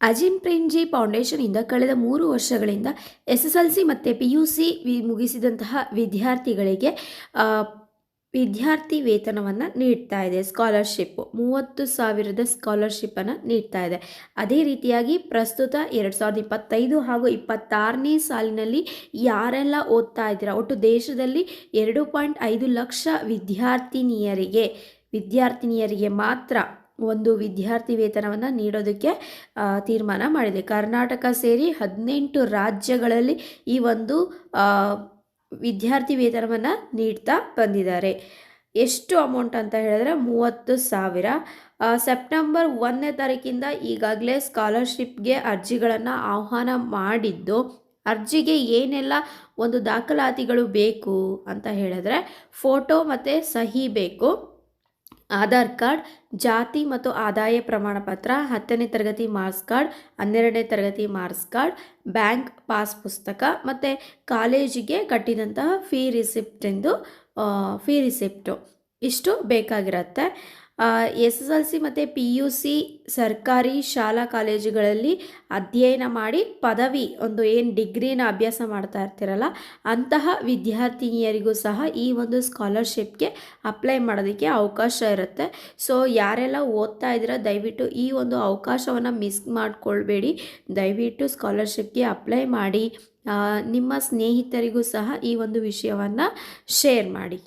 ಅಜಿಮ್ ಪ್ರೇಮ್ಜಿ ಫೌಂಡೇಶನಿಂದ ಕಳೆದ ಮೂರು ವರ್ಷಗಳಿಂದ ಎಸ್ ಎಸ್ ಎಲ್ ಸಿ ಮತ್ತು ಪಿ ಯು ಸಿ ವಿ ಮುಗಿಸಿದಂತಹ ವಿದ್ಯಾರ್ಥಿಗಳಿಗೆ ವಿದ್ಯಾರ್ಥಿ ವೇತನವನ್ನು ನೀಡ್ತಾ ಇದೆ. ಸ್ಕಾಲರ್ಶಿಪ್ಪು ಮೂವತ್ತು ಸಾವಿರದ ಸ್ಕಾಲರ್ಶಿಪ್ಪನ್ನು ನೀಡ್ತಾ ಇದೆ. ಅದೇ ರೀತಿಯಾಗಿ ಪ್ರಸ್ತುತ ಎರಡು ಸಾವಿರದ ಇಪ್ಪತ್ತೈದು ಹಾಗೂ ಇಪ್ಪತ್ತಾರನೇ ಸಾಲಿನಲ್ಲಿ ಯಾರೆಲ್ಲ ಓದ್ತಾ ಇದ್ದೀರಾ? ಒಟ್ಟು ದೇಶದಲ್ಲಿ ಎರಡು ಪಾಯಿಂಟ್ ಐದು ಲಕ್ಷ ವಿದ್ಯಾರ್ಥಿನಿಯರಿಗೆ ವಿದ್ಯಾರ್ಥಿನಿಯರಿಗೆ ಮಾತ್ರ ಒಂದು ವಿದ್ಯಾರ್ಥಿ ವೇತನವನ್ನು ನೀಡೋದಕ್ಕೆ ತೀರ್ಮಾನ ಮಾಡಿದೆ. ಕರ್ನಾಟಕ ಸೇರಿ ಹದಿನೆಂಟು ರಾಜ್ಯಗಳಲ್ಲಿ ಈ ಒಂದು ವಿದ್ಯಾರ್ಥಿ ವೇತನವನ್ನು ನೀಡ್ತಾ ಬಂದಿದ್ದಾರೆ. ಎಷ್ಟು ಅಮೌಂಟ್ ಅಂತ ಹೇಳಿದ್ರೆ ಮೂವತ್ತು ಸಾವಿರ. ಸೆಪ್ಟೆಂಬರ್ ಒಂದನೇ ತಾರೀಕಿಂದ ಈಗಾಗಲೇ ಸ್ಕಾಲರ್ಶಿಪ್ಗೆ ಅರ್ಜಿಗಳನ್ನು ಆಹ್ವಾನ ಮಾಡಿದ್ದು, ಅರ್ಜಿಗೆ ಏನೆಲ್ಲ ಒಂದು ದಾಖಲಾತಿಗಳು ಬೇಕು ಅಂತ ಹೇಳಿದ್ರೆ ಫೋಟೋ ಮತ್ತು ಸಹಿ ಬೇಕು. ಆಧಾರ್ ಕಾರ್ಡ್, ಜಾತಿ ಮತ್ತು ಆದಾಯ ಪ್ರಮಾಣ ಪತ್ರ ಹತ್ತನೇ ತರಗತಿ ಮಾರ್ಕ್ಸ್ ಕಾರ್ಡ್, ಹನ್ನೆರಡನೇ ತರಗತಿ ಮಾರ್ಕ್ಸ್ ಕಾರ್ಡ್, ಬ್ಯಾಂಕ್ ಪಾಸ್ ಪುಸ್ತಕ ಮತ್ತು ಕಾಲೇಜಿಗೆ ಕಟ್ಟಿದಂತಹ ಫೀ ರಿಸಿಪ್ಟೆಂದು ಫೀ ರಿಸಿಪ್ಟು ಇಷ್ಟು ಬೇಕಾಗಿರುತ್ತೆ. ಎಸ್ ಎಸ್ ಎಲ್ ಸಿ ಮತ್ತು ಪಿ ಯು ಸಿ ಸರ್ಕಾರಿ ಶಾಲಾ ಕಾಲೇಜುಗಳಲ್ಲಿ ಅಧ್ಯಯನ ಮಾಡಿ ಪದವಿ, ಒಂದು ಏನು ಡಿಗ್ರಿನ ಅಭ್ಯಾಸ ಮಾಡ್ತಾ ಇರ್ತೀರಲ್ಲ, ಅಂತಹ ವಿದ್ಯಾರ್ಥಿನಿಯರಿಗೂ ಸಹ ಈ ಒಂದು ಸ್ಕಾಲರ್ಶಿಪ್ಗೆ ಅಪ್ಲೈ ಮಾಡೋದಕ್ಕೆ ಅವಕಾಶ ಇರುತ್ತೆ. ಸೊ, ಯಾರೆಲ್ಲ ಓದ್ತಾ ಇದ್ದೀರಾ, ದಯವಿಟ್ಟು ಈ ಒಂದು ಅವಕಾಶವನ್ನು ಮಿಸ್ ಮಾಡಿಕೊಳ್ಬೇಡಿ. ದಯವಿಟ್ಟು ಸ್ಕಾಲರ್ಶಿಪ್ಗೆ ಅಪ್ಲೈ ಮಾಡಿ ನಿಮ್ಮ ಸ್ನೇಹಿತರಿಗೂ ಸಹ ಈ ಒಂದು ವಿಷಯವನ್ನು ಶೇರ್ ಮಾಡಿ.